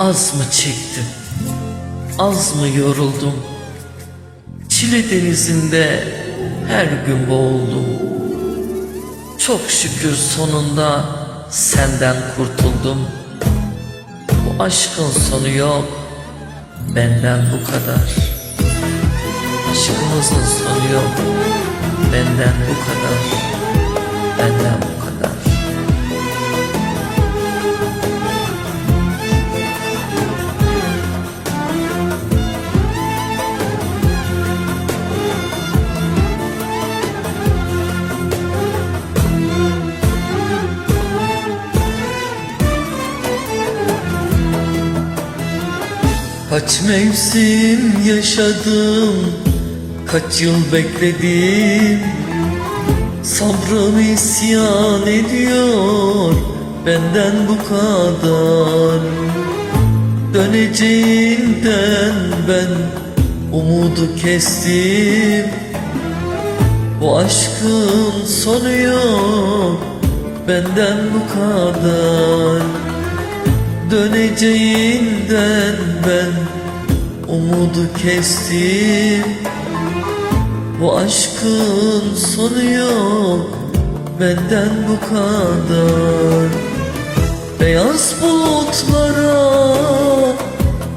Az mı çektim? Az mı yoruldum? Çile denizinde her gün boğuldum. Çok şükür sonunda senden kurtuldum. Bu aşkın sonu yok, benden bu kadar. Aşkımızın sonu yok, benden bu kadar. Benden bu kadar. Kaç mevsim yaşadım Kaç yıl bekledim. Sabrım isyan ediyor Benden bu kadar. Döneceğinden ben Umudu kestim. Bu aşkın sonu yok Benden bu kadar Döneceğinden ben umudu kestim. Bu aşkın sonu yok benden bu kadar. Beyaz bulutlara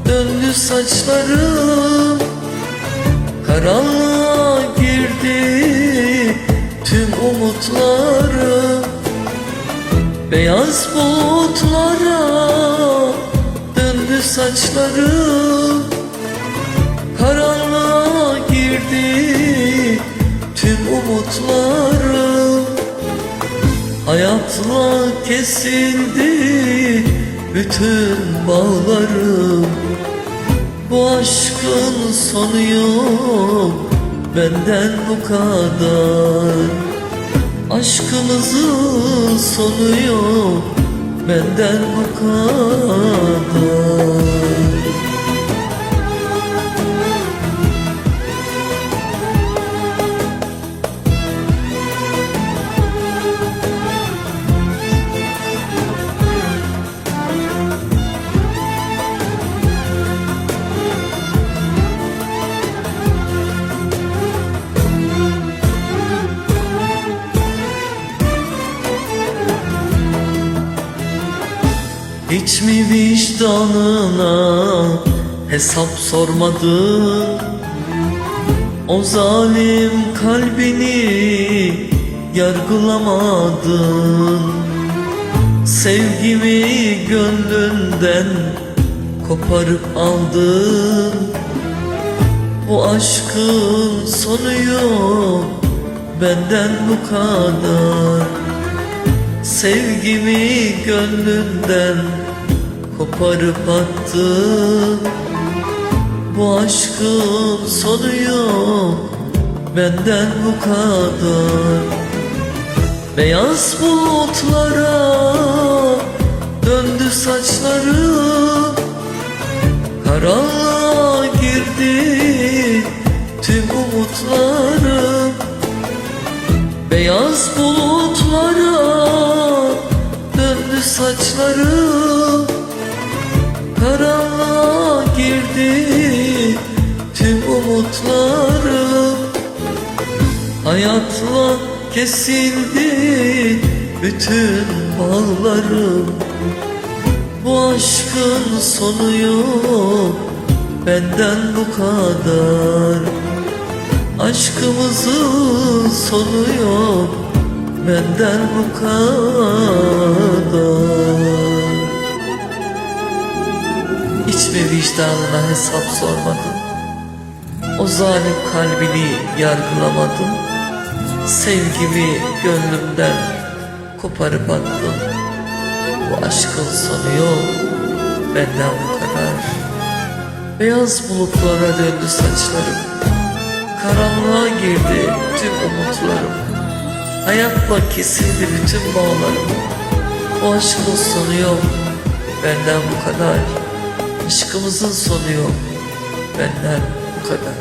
döndü saçlarım. Karanlığa girdi tüm umutlarım. Beyaz bulutlara saçlarım Karanlığa girdi tüm umutlarım Hayatla kesildi bütün bağlarım Bu aşkın sonu yok benden bu kadar. Aşkımızın sonu yok benden bu kadar Hiç mi vicdanına hesap sormadın? O zalim kalbini yargılamadın. Sevgimi gönlünden koparıp aldın. Bu aşkın sonu yok benden bu kadar. Sevgimi gönlünden koparıp attın Bu aşkın sonu benden bu kadar. Beyaz bulutlara döndü saçlarım Karanlığa girdi tüm umutlarım Beyaz bulutlara döndü saçlarım girdi tüm umutlarım Hayatla kesildi bütün bağlarım Bu aşkın sonu yok benden bu kadar. Aşkımızın sonu yok benden bu kadar Mi vicdanına hesap sormadın O zalim kalbini yargılamadın Sevgimi gönlümden koparıp attın Bu aşkın sonu yok benden bu kadar. Beyaz bulutlara döndü saçlarım. Karanlığa girdi tüm umutlarım. Hayatla kesildi bütün bağlarım. Bu aşkın sonu yok Benden bu kadar Aşkımızın sonu yok Benden bu kadar